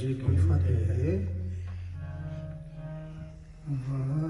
de que fazer. Vamos.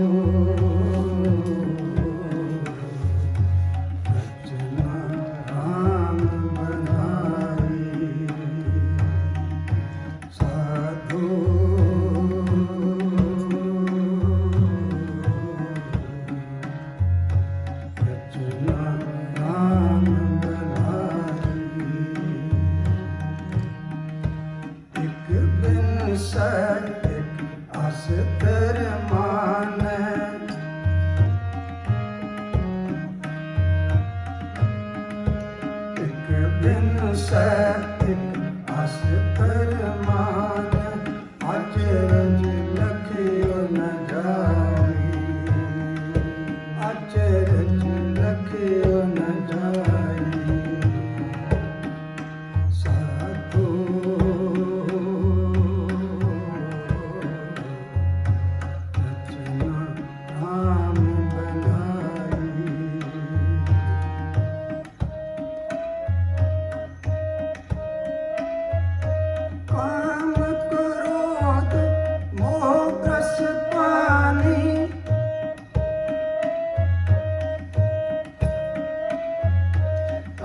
ਸਠ ਅਸ ਧਰਮਾਨ ਇੱਕ ਬਿਨ ਸਠ ਅਸ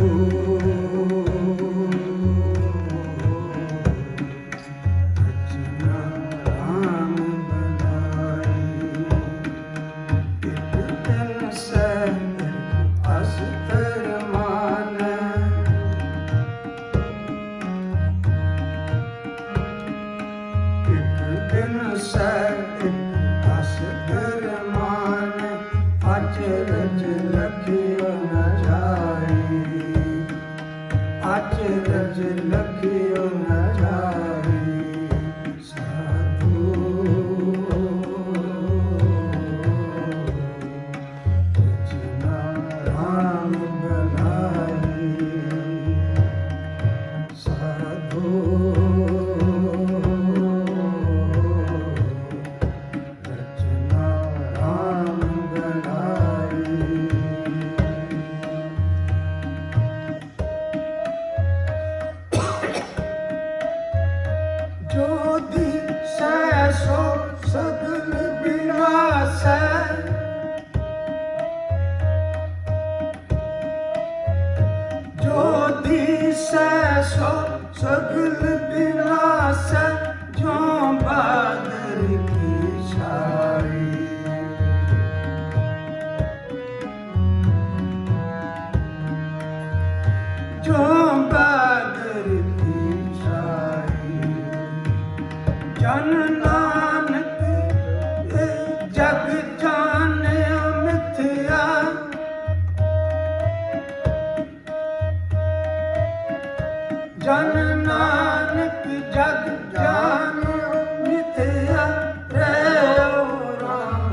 you. Kajal ਧਨ ਨਾਨਕ ਜਗ ਜਾਣਿਆ ਮਿਥਿਆ। ਜਨ ਨਾਨਕ ਜਗ ਜਾਣਿਆ ਮਿਥਿਆ ਰਹਿਉ ਰਾਮ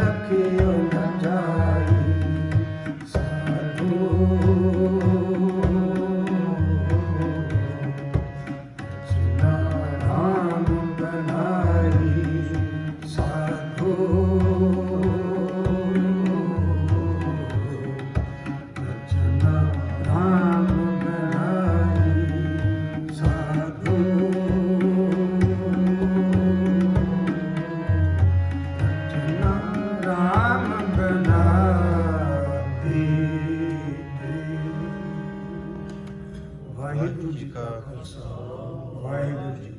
Why would you?